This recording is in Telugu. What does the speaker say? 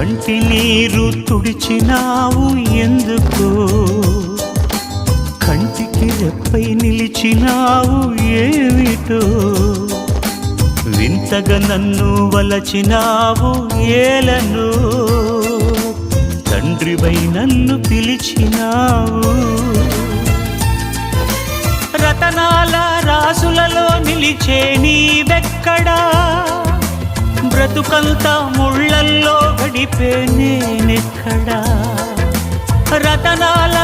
కంటి నీరు తుడిచినావు ఎందుకు? కంటికి రెప్పై నిలిచినావు ఏమిటో? వింతగా నన్ను వలచినావు ఏలను? తండ్రివై నన్ను పిలిచినావు? రతనాల రాసులలో నిలిచే నీవెక్కడా? బ్రతుకంతా ముళ్ళల్లో గడిపే నేనెక్కడా? రతనాల